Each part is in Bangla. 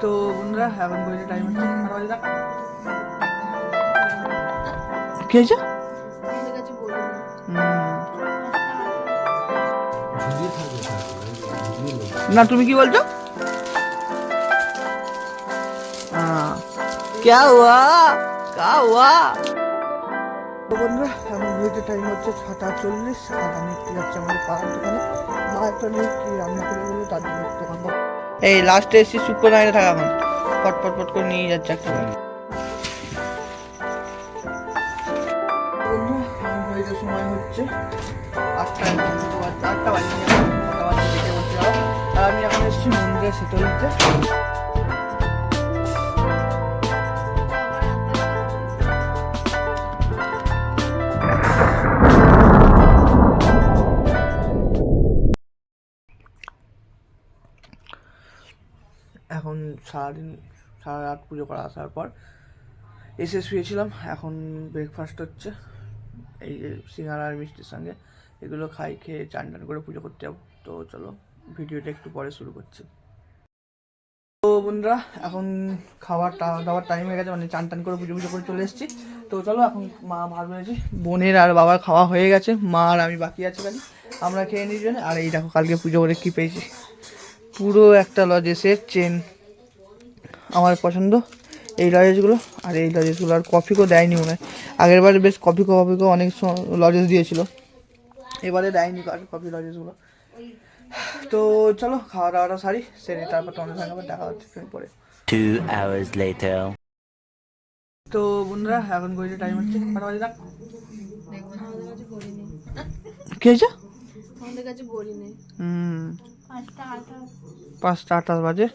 তো বন্ধুরা এখন ঘড়িতে টাইম হচ্ছে কটা বাজে দেখ কি হয়েছে আমাদের কাছে বলিনি ঝুলিয়ে থাকবে ঝুলিয়ে নেবে না তুমি কি বলছো हाँ, क्या हुआ क्या हुआ তো বন্ধুরা এখন ঘড়িতে টাইম হচ্ছে ছটা চল্লিশ আর আমি একটু যাচ্ছি আমাদের পাড়ার দোকানে মা একটা নিয়ে কি রান্না করে বলে তার জন্য একটু দোকান এই লাস্টে এসছি সুপার নাইনে থাকা এখন পট পট পট করে নিয়ে যাচ্ছে একটা সময় হচ্ছে আটটা আটটা বাজে আমি এখন এসেছি মন্দিরে শীতল সারাদিন সারা রাত পুজো করা আসার পর এসে শুয়েছিলাম। এখন ব্রেকফাস্ট হচ্ছে। এই যে সিঙ্গারা আর মিষ্টির সঙ্গে এগুলো খাই, খেয়ে চান টান করে পুজো করতে যাব। তো চলো, ভিডিওটা একটু পরে শুরু করছি। তো বন্ধুরা, এখন খাবার দাবার টাইম হয়ে গেছে মানে চান টান করে পুজো পুজো করে চলে এসেছি। তো চলো, এখন মা ভাত বেড়েছি বোনের আর বাবার খাওয়া হয়ে গেছে। মা আর আমি বাকি আছি খালি। আমরা খেয়ে নিই আর এই দেখো, কালকে পুজো করে কী পেয়েছি? পুরো একটা লজেসের চেন আমার পছন্দ। এই লজেসগুলো আর এই লজেসগুলো আর কফিকেও দেয়নি মনে হয়। আগের বারে বেশ কফি কফিকেও অনেক লজেস দিয়েছিল। এবারে দেয়নি আর কফি লজেসগুলো তো চলো খাওয়া দাওয়াটা সারি সেরে তারপর তোমাদের সঙ্গে আবার দেখা হচ্ছে পরে। Two hours later. তো বন্ধুরা এখন ঘড়িতে টাইম হচ্ছে। কটা বাজে দেখ দেখবেন আমাদের কাছে বলিনি কি হয়েছে? আমাদের কাছে বলিনি হুম। আটটা আটটা পাঁচটা আটটা বাজে।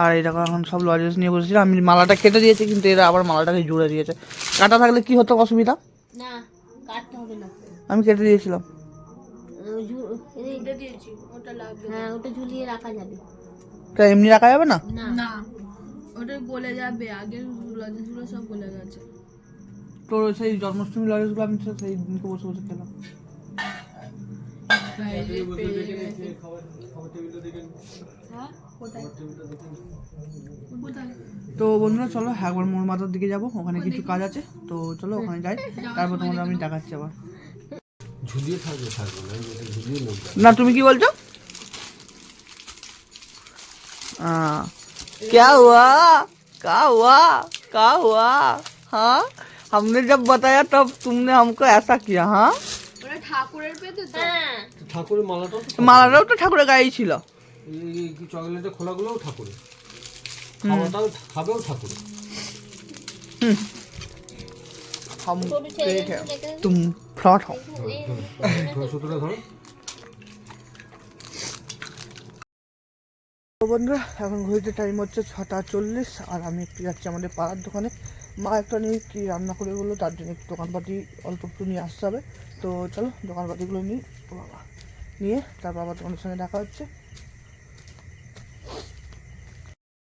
আর এই দেখো এখন সব লজেস নিয়ে বসেছিলাম আমি মালাটা কেটে দিয়েছি কিন্তু এরা আবার মালাটাকে জুড়ে দিয়েছে। কাটা থাকলে কি হতো অসুবিধা? না কাটতে হবে না। আমি কেটে দিয়েছিলাম। হ্যাঁ ওটা ঝুলিয়ে রাখা যাবে। তা এমনি রাখা যাবে না? না। ওটা গলে যাবে। লজেসগুলো সব গলে গেছে। তোর সেই জন্মাষ্টমী লজেসগুলো আমি তো সেই দিনকে বসে বসে খেলাম। তো বন্ধুরা চলো একবার মোর মাথার দিকে যাব ওখানে কিছু কাজ আছে তো চলো ওখানে যাই তারপর তোমাদের আমি দেখাচ্ছি আবার ঝুলিয়ে থাকবে থাকবে না যেটা ঝুলিয়ে নেবে না তুমি কি বলছো हाँ, क्या हुआ क्या हुआ क्या हुआ हाँ हमने जब बताया तब तुमने हमको ऐसा किया हाँ ওটা ঠাকুরের পেতে তো হ্যাঁ ঠাকুরের মালাটাও তো মালাটাও তো ঠাকুরের গায়ে ছিল এই এই চকলেটের খোলাগুলোও ঠাকুরের খাওয়াটাও খাবেও ঠাকুরের हम ছোট ছেলে ग्रेट है দেখে तुम फ्रॉड हो ধরো সুতোটা ধরো তো বন্ধুরা এখন ঘড়িতে টাইম হচ্ছে ছটা চল্লিশ আর আমি একটু যাচ্ছি আমাদের পাড়ার দোকানে মা একটা নিয়ে কি রান্না করে বলল তার জন্য একটু দোকানপাতি অল্প একটু নিয়ে আসতে হবে। তো চলো দোকানপাতিগুলো নিই তো বাবা। নিয়ে তারপর আবার তোমাদের সঙ্গে দেখা হচ্ছে।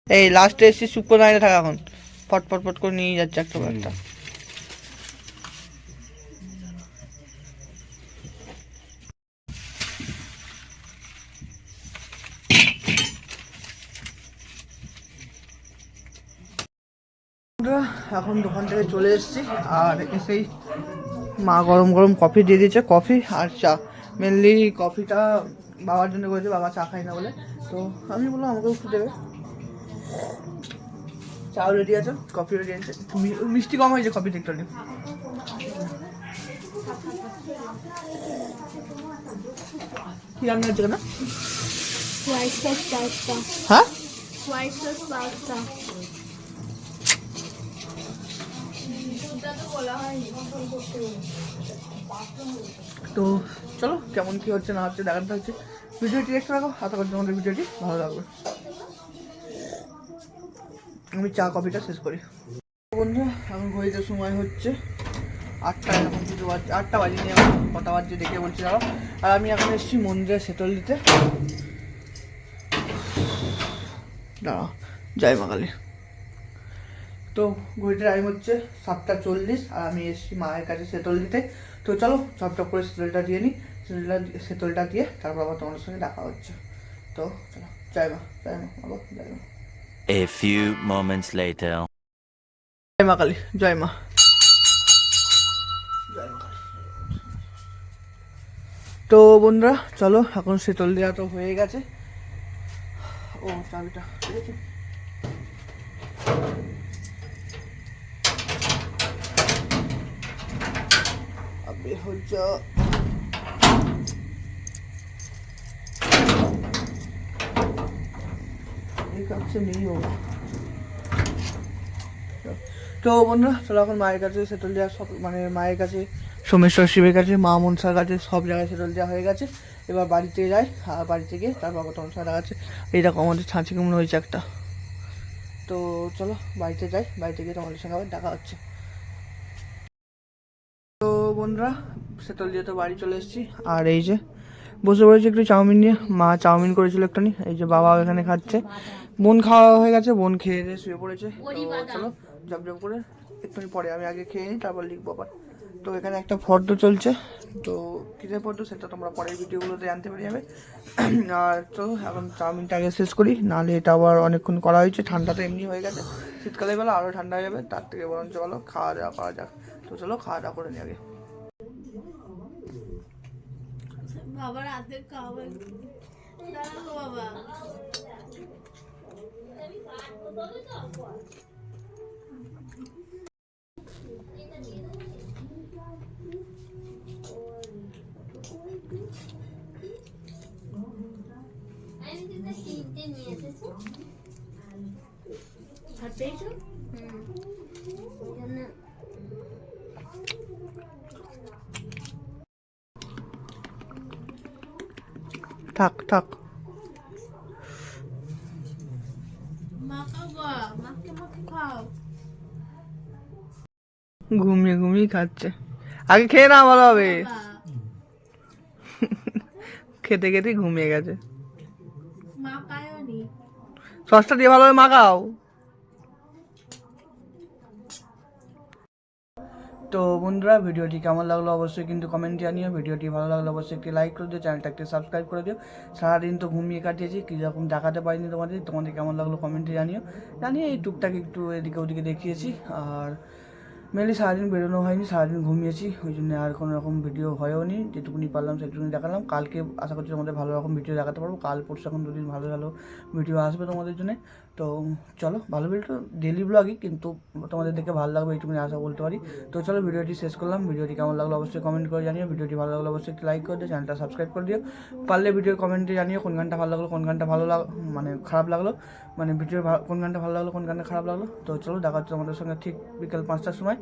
এই লাস্টে এসছি শুক্র নাইনে থাকা এখন। ফটফট ফট করে নিয়ে যাচ্ছে একটা একটা বন্ধুরা, এখন দোকান থেকে চলে এসেছি। আর এসেই মা গরম গরম কফি দিয়ে দিয়েছে। কফি আর চা। মেনলি কফিটা বাবার জন্য করেছে বাবা চা খায় না বলে। তো আমি বললাম আমাকেও একটু দেবে। চাও রেডি আছে? কফি রেডি আছে। মিষ্টি কম হয়েছে কফি একটু নিয়ে। কি রান্না হচ্ছে কেন? হ্যাঁ? হোয়াইট সস পাস্তা তো চলো, কেমন কি হচ্ছে না হচ্ছে দেখাতে হচ্ছে ভিডিওটি দেখতে থাকো, আশা করছি তোমাদের ভিডিওটি ভালো লাগবে। আমি চা, কফিটা শেষ করি। বন্ধু, এখন ঘড়িতে সময় হচ্ছে আটটা, এখন দুটো বাজছে আটটা বাজেনি এখন, কটা বাজছে দেখে বলছি, দাঁড়াও। আর আমি এখন এসেছি মন্দিরে সেতল দিতে। দাঁড়াও জয় কালী তো ঘড়িটার টাইম হচ্ছে সাতটা চল্লিশ আর আমি এসেছি মায়ের কাছে সেতল দিতে। তো চলো চপটপ করে সেতলটা দিয়ে নিই সেতলটা দিয়ে- সেতলটা দিয়ে তারপর আবার তোমাদের সঙ্গে দেখা হচ্ছে। তো চলো জয় মা জয় মা বাবা জয় মা। A few moments later. জয় মা কালী জয় মা। তো বন্ধুরা চলো এখন শীতল দেওয়া তো হয়ে গেছে। ও চাবিটা ঠিক আছে আবে হচ্ছে। কাছে তো বন্ধুরা, চলো এখন মায়ের কাছে সেটল দেওয়া সব মানে মায়ের কাছে, সোমেশ্বর শিবের কাছে, মা মনসার কাছে সব জায়গায় সেটল দেওয়া হয়ে গেছে। এবার বাড়িতে যাই, আর বাড়ি থেকে তারপর তোমার সাথে আছে এইরকম আমাদের ছাঁচি কেমন হয়েছে একটা। তো চলো, বাড়িতে যাই বাড়িতে গিয়ে তোমাদের সঙ্গে আবার দেখা হচ্ছে। তো বন্ধুরা সেটল দিয়ে তো বাড়ি চলে এসেছি। আর এই যে বসে পড়েছি একটু চাউমিন নিয়ে। মা চাউমিন করেছিল একটুখানি এই যে বাবা এখানে খাচ্ছে। বোন খাওয়া হয়ে গেছে বোন খেয়ে দিয়ে শুয়ে পড়েছে। তো চলো জব জব করে একটুখানি পরে আমি আগে খেয়ে নিই তারপর লিখব আবার। তো এখানে একটা ফর্দ চলছে। তো কিসের ফর্দ? সেটা তোমরা পরের ভিডিওগুলোতে জানতে পেরে যাবে। আর চলো এখন চাউমিনটা আগে শেষ করি নাহলে এটা আবার অনেকক্ষণ করা হয়েছে ঠান্ডা তো এমনি হয়ে গেছে। শীতকালের বেলা আরও ঠান্ডা হয়ে যাবে তার থেকে বরঞ্চ ভালো খাওয়া দাওয়া করা যাক। তো চলো খাওয়া দাওয়া করে নিই আগে। বাবার হাতে খাওয়াবে দাঁড়াও বাবা। তিনটে নিয়ে এসেছে আর পেয়েছ? হুম। থাক থাক। ঘুমিয়ে ঘুমিয়ে খাচ্ছে। আগে খেয়ে না ভালো হবে। খেতে খেতে ঘুমিয়ে গেছে। সসটা দিয়ে ভালোভাবে মাখাও তো বন্ধুরা, ভিডিওটি কেমন লাগল অবশ্যই কিন্তু কমেন্ট জানিও। ভিডিওটি ভালো লাগল অবশ্যই একটি লাইক করে দিও চ্যানেলটাকে সাবস্ক্রাইব করে দিও। সারাদিন তো ঘুমিয়ে কাটিয়েছি কীরকম দেখাতে পারিনি তোমাদের তোমাদের কেমন লাগল কমেন্টে জানিও। জানিয়ে এই টুকটাক একটু এদিকে ওদিকে দেখিয়েছি, আর মেনলি সারাদিন বেরোনো হয়নি, সারাদিন ঘুমিয়েছি, ওই জন্য আর কোনো রকম ভিডিও হয়েও নি যেটুকুনি পারলাম সেটুকুনি দেখালাম। কালকে আশা করছি তোমাদের ভালো রকম ভিডিও দেখাতে পারব, কাল পরশু এখন দুদিন ভালো ভালো ভিডিও আসবে তোমাদের জন্য। তো চলো, ভালো ভিডিও ডেলি ব্লগই কিন্তু তোমাদের দেখে ভালো লাগবে, এইটুকুনি আশা বলতে পারি। তো চলো ভিডিওটি শেষ করলাম ভিডিওটি কেমন লাগল অবশ্যই কমেন্ট করে জানিও ভিডিওটি ভালো লাগল অবশ্যই একটি লাইক করে দিও চ্যানেলটা সাবস্ক্রাইব করে দিও। পারলে ভিডিও কমেন্টে জানিও, কোন গানটা ভালো লাগল, কোন গানটা ভালো লাগ মানে খারাপ লাগল মানে ভিডিও কোন গানটা ভালো লাগল, কোন গানটা খারাপ লাগল। তো চলো, দেখা হচ্ছে তোমাদের সঙ্গে ঠিক বিকেল পাঁচটার সময়।